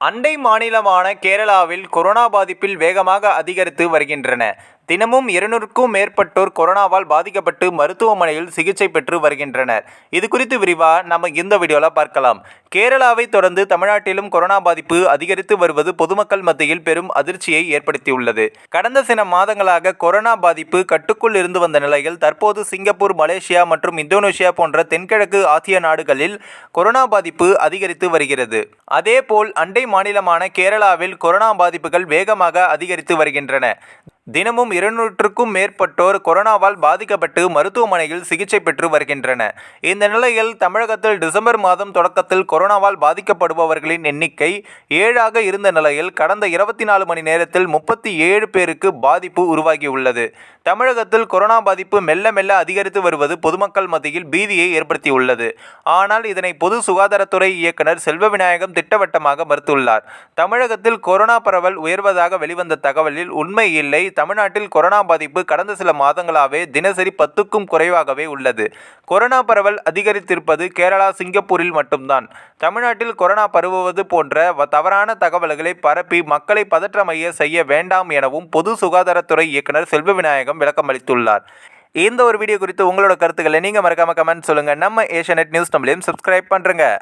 அண்டை மாநிலமான கேரளாவில் கொரோனா பாதிப்பில் வேகமாக அதிகரித்து வருகின்றன. தினமும் இருநூறுக்கும் மேற்பட்டோர் கொரோனாவால் பாதிக்கப்பட்டு மருத்துவமனையில் சிகிச்சை பெற்று வருகின்றனர். இது குறித்து விரிவாக நம்ம இந்த வீடியோவில் பார்க்கலாம். கேரளாவை தொடர்ந்து தமிழ்நாட்டிலும் கொரோனா பாதிப்பு அதிகரித்து வருவது பொதுமக்கள் மத்தியில் பெரும் அதிர்ச்சியை ஏற்படுத்தியுள்ளது. கடந்த சில மாதங்களாக கொரோனா பாதிப்பு கட்டுக்குள் இருந்து வந்த நிலையில் தற்போது சிங்கப்பூர் மலேசியா மற்றும் இந்தோனேஷியா போன்ற தென்கிழக்கு ஆசிய நாடுகளில் கொரோனா பாதிப்பு அதிகரித்து வருகிறது. அதேபோல் அண்டை மாநிலமான கேரளாவில் கொரோனா பாதிப்புகள் வேகமாக அதிகரித்து வருகின்றன. தினமும் இருநூற்றுக்கும் மேற்பட்டோர் கொரோனாவால் பாதிக்கப்பட்டு மருத்துவமனையில் சிகிச்சை பெற்று வருகின்றன இந்த நிலையில் தமிழகத்தில் டிசம்பர் மாதம் தொடக்கத்தில் கொரோனாவால் பாதிக்கப்படுபவர்களின் எண்ணிக்கை ஏழாக இருந்த நிலையில் கடந்த இருபத்தி நாலு மணி நேரத்தில் முப்பத்தி ஏழு பேருக்கு பாதிப்பு உருவாகியுள்ளது. தமிழகத்தில் கொரோனா பாதிப்பு மெல்ல மெல்ல அதிகரித்து வருவது பொதுமக்கள் மத்தியில் பீதியை ஏற்படுத்தியுள்ளது. ஆனால் இதனை பொது சுகாதாரத்துறை இயக்குனர் செல்வ விநாயகம் திட்டவட்டமாக மறுத்துள்ளார். தமிழகத்தில் கொரோனா பரவல் உயர்வதாக வெளிவந்த தகவலில் உண்மை இல்லை தமிழ்நாட்டில் கொரோனா பாதிப்பு கடந்த சில மாதங்களாகவே தினசரி பத்துக்கும் குறைவாகவே உள்ளது. கொரோனா பரவல் அதிகரித்திருப்பது கேரளா சிங்கப்பூரில் மட்டும்தான். தமிழ்நாட்டில் கொரோனா பரவுவது போன்ற வ- தவறான தகவல்களை பரப்பி மக்களை பதற்றமைய செய்ய வேண்டாம் எனவும் பொது சுகாதாரத்துறை இயக்குனர் செல்வ விநாயகம் விளக்கம் அளித்துள்ளார். இந்த ஒரு வீடியோ குறித்து உங்களோட கருத்துக்களை நீங்கள் மறக்காமல் கமெண்ட் சொல்லுங்கள் நம்ம ஏஷியநெட் நியூஸ் தமிழையும் சப்ஸ்கிரைப் பண்ணுறங்க